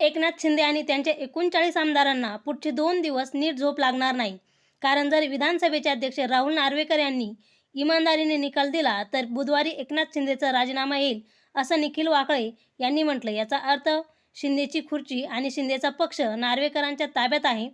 एकनाथ शिंदे आणि त्यांच्या एकोणचाळीस आमदारांना पुढचे दोन दिवस नीट झोप लागणार नाही. कारण जर विधानसभेचे अध्यक्ष राहुल नार्वेकर यांनी इमानदारीने निकाल दिला तर बुधवारी एकनाथ शिंदेचा राजीनामा येईल असं निखिल वाकळे यांनी म्हटलं. याचा अर्थ शिंदेची खुर्ची आणि शिंदेचा पक्ष नार्वेकरांच्या ताब्यात आहे.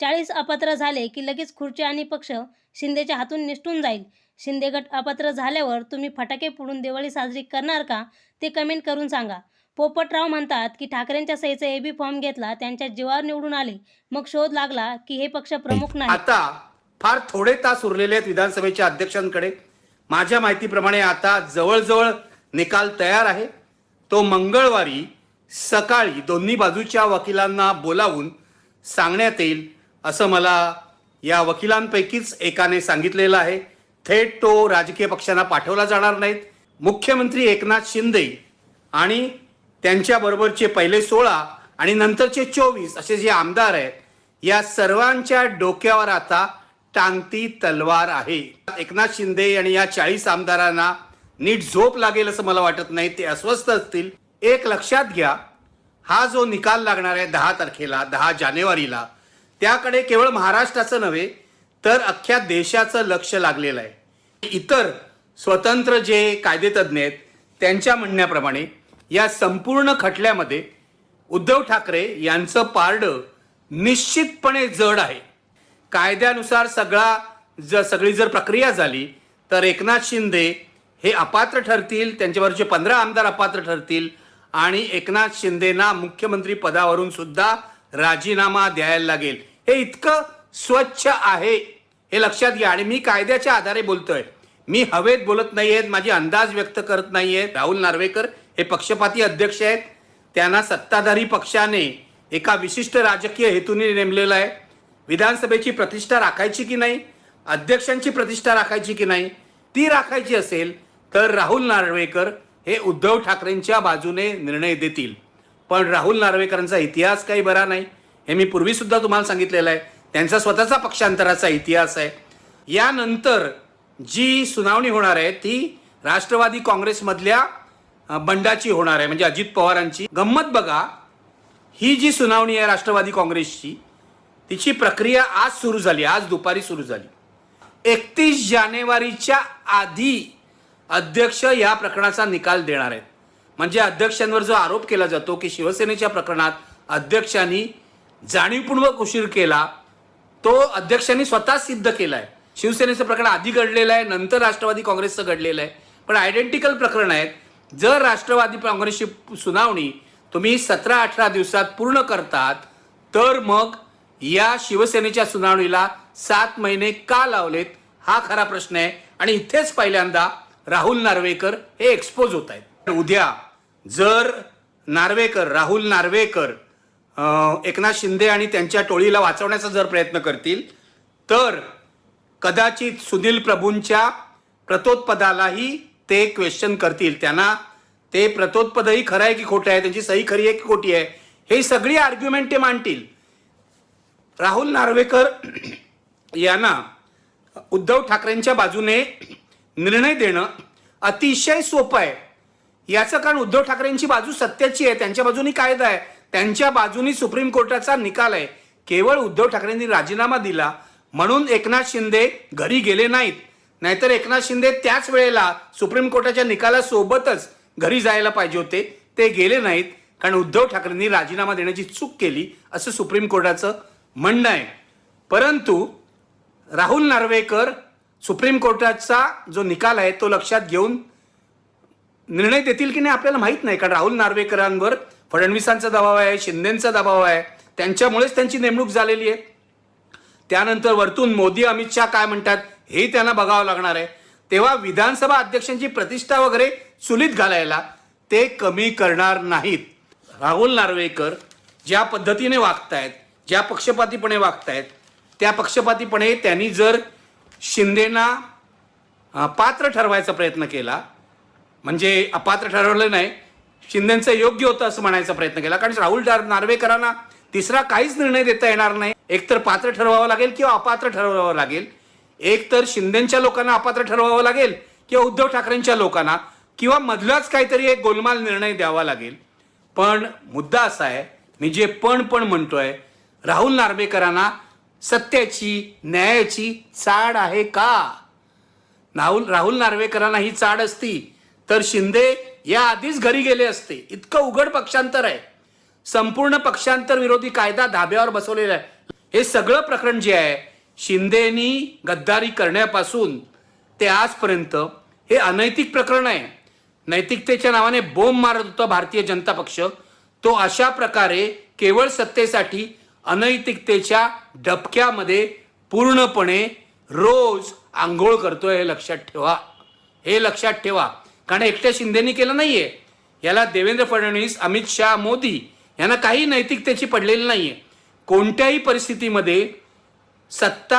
चाळीस अपात्र झाले की लगेच खुर्ची आणि पक्ष शिंदेच्या हातून निष्ठून जाईल. शिंदे गट अपात्र झाल्यावर तुम्ही फटाके फोडून दिवाळी साजरी करणार का ते कमेंट करून सांगा. पोपटराव म्हणतात की ठाकरेंच्या सहीचा एबी फॉर्म घेतला त्यांच्या जीवावर निवडून आले. मग शोध लागला की हे पक्ष प्रमुख नाही. आता फार थोडे तास उरलेले आहेत विधानसभेच्या अध्यक्षांकडे. माझ्या माहितीप्रमाणे आता जवळजवळ निकाल तयार आहे. तो मंगळवारी सकाळी दोन्ही बाजूच्या वकिलांना बोलावून सांगण्यात येईल असं मला या वकिलांपैकीच एकाने सांगितलेलं आहे. थेट तो राजकीय पक्षांना पाठवला जाणार नाहीत. मुख्यमंत्री एकनाथ शिंदे आणि त्यांच्याबरोबरचे पहिले सोळा आणि नंतरचे चोवीस असे जे आमदार आहेत या सर्वांच्या डोक्यावर आता टांगती तलवार आहे. एकनाथ शिंदे आणि या चाळीस आमदारांना नीट झोप लागेल असं मला वाटत नाही ते अस्वस्थ असतील. एक लक्षात घ्या हा जो निकाल लागणार आहे दहा तारखेला दहा जानेवारीला त्याकडे केवळ महाराष्ट्राचं नव्हे तर अख्ख्या देशाचं लक्ष लागलेलं आहे. इतर स्वतंत्र जे कायदेतज्ञ आहेत त्यांच्या म्हणण्याप्रमाणे या संपूर्ण खटल्यामध्ये उद्धव ठाकरे यांचं पारडं निश्चितपणे जड आहे. कायद्यानुसार सगळा ज सगळी जर प्रक्रिया झाली तर एकनाथ शिंदे हे अपात्र ठरतील त्यांच्यावरचे पंधरा आमदार अपात्र ठरतील आणि एकनाथ शिंदेना मुख्यमंत्री पदावरून सुद्धा राजीनामा द्यायला लागेल. हे इतकं स्वच्छ आहे हे लक्षात घ्या. आणि मी कायद्याच्या आधारे बोलतोय. मी हवेत बोलत नाहीयेत माझे अंदाज व्यक्त करत नाहीये राहुल नार्वेकर हे पक्षपाती अध्यक्ष आहेत. त्यांना सत्ताधारी पक्षाने एका विशिष्ट राजकीय हेतूने नेमलेलं आहे. विधानसभेची प्रतिष्ठा राखायची की नाही? अध्यक्षांची प्रतिष्ठा राखायची की नाही? ती राखायची असेल तर राहुल नार्वेकर हे उद्धव ठाकरेंच्या बाजूने निर्णय देतील. पण राहुल नार्वेकरांचा इतिहास काही बरा नाही. हे मी पूर्वीसुद्धा तुम्हाला सांगितलेलं आहे. त्यांचा स्वतःचा पक्षांतराचा इतिहास आहे. यानंतर जी सुनावणी होणार आहे ती राष्ट्रवादी काँग्रेसमधल्या बंडाची होणार आहे म्हणजे अजित पवारांची. गंमत बघा ही जी सुनावणी आहे राष्ट्रवादी काँग्रेसची तिची प्रक्रिया आज सुरू झाली आज दुपारी सुरू झाली. एकतीस जानेवारीच्या आधी अध्यक्ष या प्रकरणाचा निकाल देणार आहेत. म्हणजे अध्यक्षांवर जो आरोप केला जातो की शिवसेनेच्या प्रकरणात अध्यक्षांनी जाणीवपूर्वक उशीर केला तो अध्यक्षांनी स्वतः सिद्ध केला आहे शिवसेनेचं प्रकरण आधी घडलेलं आहे नंतर राष्ट्रवादी काँग्रेसचं घडलेलं आहे. पण आयडेंटिकल प्रकरण आहेत. जर राष्ट्रवादी काँग्रेसची सुनावणी तुम्ही सतरा अठरा दिवसात पूर्ण करतात तर मग या शिवसेनेच्या सुनावणीला सात महिने का लावलेत हा खरा प्रश्न आहे. आणि इथेच पहिल्यांदा राहुल नार्वेकर हे एक्सपोज होत आहेत. उद्या जर नार्वेकर राहुल नार्वेकर एकनाथ शिंदे आणि त्यांच्या टोळीला वाचवण्याचा जर प्रयत्न करतील तर कदाचित सुनील प्रभूंच्या प्रतोत्पदालाही ते क्वेश्चन करतील. त्यांना ते प्रतोत्पदही खरं आहे की खोटं आहे त्यांची सही खरी आहे की खोटी आहे हे सगळी आर्ग्युमेंट ते मांडतील. राहुल नार्वेकर यांना उद्धव ठाकरेंच्या बाजूने निर्णय देणं अतिशय सोपं आहे. याचं कारण उद्धव ठाकरेंची बाजू सत्याची आहे त्यांच्या बाजूनी कायदा आहे त्यांच्या बाजूनी सुप्रीम कोर्टाचा निकाल आहे. केवळ उद्धव ठाकरेंनी राजीनामा दिला म्हणून एकनाथ शिंदे घरी गेले नाहीत. नाहीतर एकनाथ शिंदे त्याच वेळेला सुप्रीम कोर्टाच्या निकालासोबतच घरी जायला पाहिजे होते. ते गेले नाहीत कारण उद्धव ठाकरेंनी राजीनामा देण्याची चूक केली असं सुप्रीम कोर्टाचं म्हणणं आहे. परंतु राहुल नार्वेकर सुप्रीम कोर्टाचा जो निकाल आहे तो लक्षात घेऊन निर्णय देतील की नाही आपल्याला माहीत नाही कारण राहुल नार्वेकरांवर फडणवीसांचा दबाव आहे शिंदेचा दबाव आहे त्यांच्यामुळेच त्यांची नेमणूक झालेली आहे. त्यानंतर वरतून मोदी अमित शहा काय म्हणतात? हे त्यांना बघावं लागणार आहे. तेव्हा विधानसभा अध्यक्षांची प्रतिष्ठा वगैरे चुलीत घालायला ते कमी करणार नाहीत. राहुल नार्वेकर ज्या पद्धतीने वागतायत ज्या पक्षपातीपणे वागतायत त्या पक्षपातीपणे त्यांनी जर शिंदेना पात्र ठरवायचा प्रयत्न केला म्हणजे अपात्र ठरवलं नाही शिंदेचं योग्य होतं असं म्हणायचा प्रयत्न केला कारण राहुल नार्वेकरांना तिसरा काहीच निर्णय देता येणार नाही. एकतर पात्र ठरवावं लागेल किंवा अपात्र ठरवावं लागेल. एक तर शिंदेच्या लोकांना अपात्र ठरवावं लागेल किंवा उद्धव ठाकरेंच्या लोकांना किंवा मधलाच काहीतरी एक गोलमाल निर्णय द्यावा लागेल. पण मुद्दा असा आहे मी जे पण पण म्हणतोय राहुल नार्वेकरांना सत्याची न्यायाची चाड आहे का? राहुल राहुल नार्वेकरांना ही चाड असती तर शिंदे या आधीच घरी गेले असते. इतकं उघड पक्षांतर आहे. संपूर्ण पक्षांतर विरोधी कायदा धाब्यावर बसवलेला आहे. हे सगळं प्रकरण जे आहे शिंदेनी गद्दारी करण्यापासून ते आजपर्यंत हे अनैतिक प्रकरण आहे. नैतिकतेच्या नावाने बोंब मारत होता भारतीय जनता पक्ष. तो अशा प्रकारे केवळ सत्तेसाठी अनैतिकतेच्या डबक्यामध्ये पूर्णपणे रोज आंघोळ करतोय हे लक्षात ठेवा. हे लक्षात ठेवा. कारण एकट्या शिंदेनी केलं नाहीये. याला देवेंद्र फडणवीस अमित शहा मोदी यांना काही नैतिकतेची पडलेली नाहीये. कोणत्याही परिस्थितीमध्ये सत्ता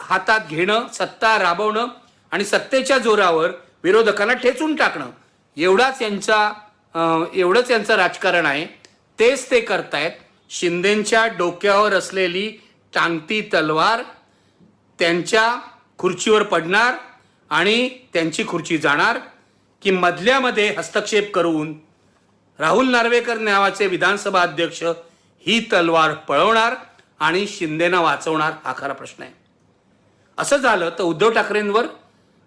हातात घेणं सत्ता राबवणं आणि सत्तेच्या जोरावर विरोधकांना ठेचून टाकणं एवढाच यांचा एवढंच यांचं राजकारण आहे. तेच ते करतायत. शिंदेच्या डोक्यावर असलेली टांगती तलवार त्यांच्या खुर्चीवर पडणार आणि त्यांची खुर्ची जाणार की मधल्यामध्ये हस्तक्षेप करून राहुल नार्वेकर नावाचे विधानसभा अध्यक्ष ही तलवार पळवणार. आणि शिंदेना वाचवणार हा खरा प्रश्न आहे. असं झालं तर उद्धव ठाकरेंवर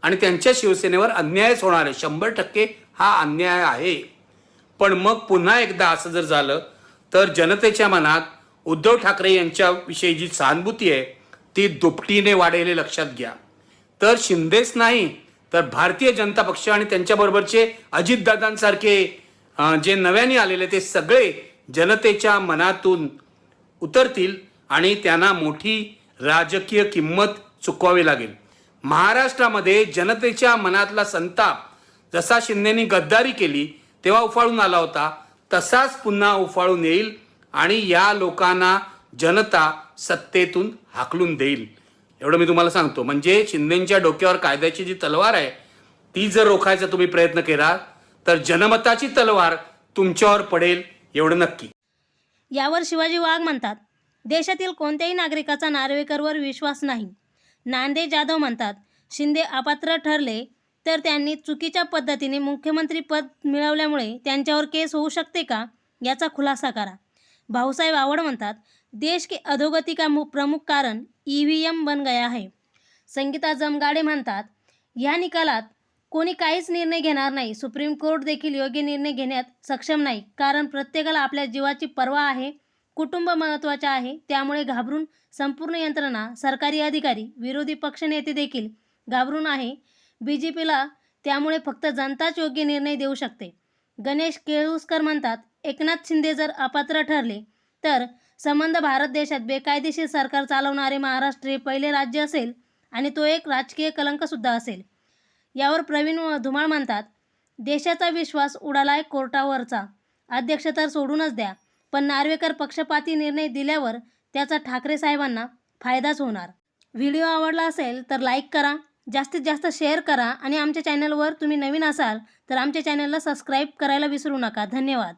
आणि त्यांच्या शिवसेनेवर अन्यायच होणार आहे. शंभर टक्के हा अन्याय आहे. पण मग पुन्हा एकदा असं जर झालं तर जनतेच्या मनात उद्धव ठाकरे यांच्याविषयी जी सहानुभूती आहे ती दुपटीने वाढेल लक्षात घ्या. तर शिंदेच नाही तर भारतीय जनता पक्ष आणि त्यांच्याबरोबरचे अजितदादांसारखे जे नव्याने आलेले ते सगळे जनतेच्या मनातून उतरतील. आणि त्यांना मोठी राजकीय किंमत चुकवावी लागेल. महाराष्ट्रामध्ये जनतेच्या मनातला संताप जसा शिंदेनी गद्दारी केली तेव्हा उफाळून आला होता तसाच पुन्हा उफाळून येईल आणि या लोकांना जनता सत्तेतून हाकलून देईल. एवढं मी तुम्हाला सांगतो. म्हणजे शिंदेच्या डोक्यावर कायद्याची जी तलवार आहे ती जर रोखायचा तुम्ही प्रयत्न केला तर जनमताची तलवार तुमच्यावर पडेल एवढं नक्की. यावर शिवाजी वाघ म्हणतात देशातील कोणत्याही नागरिकाचा नार्वेकरवर विश्वास नाही. नांदे जाधव म्हणतात शिंदे अपात्र ठरले तर त्यांनी चुकीच्या पद्धतीने मुख्यमंत्री पद मिळवल्यामुळे त्यांच्यावर केस होऊ शकते का? याचा खुलासा करा. भाऊसाहेब आवड म्हणतात देश के अधोगती का मु प्रमुख कारण ई व्ही एम बन गया है. संगीता जमगाडे म्हणतात या निकालात कोणी काहीच निर्णय घेणार नाही. सुप्रीम कोर्ट देखील योग्य निर्णय घेण्यात सक्षम नाही. कारण प्रत्येकाला आपल्या जीवाची पर्वा आहे. कुटुंब महत्त्वाचे आहे. त्यामुळे घाबरून संपूर्ण यंत्रणा सरकारी अधिकारी विरोधी पक्षनेते देखील घाबरून आहे. बी जे पीला त्यामुळे फक्त जनताच योग्य निर्णय देऊ शकते. गणेश केळुसकर म्हणतात एकनाथ शिंदे जर अपात्र ठरले तर संबंध भारत देशात बेकायदेशीर सरकार चालवणारे महाराष्ट्र हे पहिले राज्य असेल आणि तो एक राजकीय कलंकसुद्धा असेल. यावर प्रवीण धुमाळ म्हणतात देशाचा विश्वास उडालाय कोर्टावरचा. अध्यक्ष तर सोडूनच द्या. पण नार्वेकर पक्षपाती निर्णय दिल्यावर त्याचा ठाकरे साहेबांना फायदाच होणार. व्हिडिओ आवडला असेल तर लाईक करा जास्तीत जास्त शेअर करा आणि आमच्या चॅनलवर तुम्ही नवीन असाल तर आमच्या चॅनलला सबस्क्राईब करायला विसरू नका. धन्यवाद.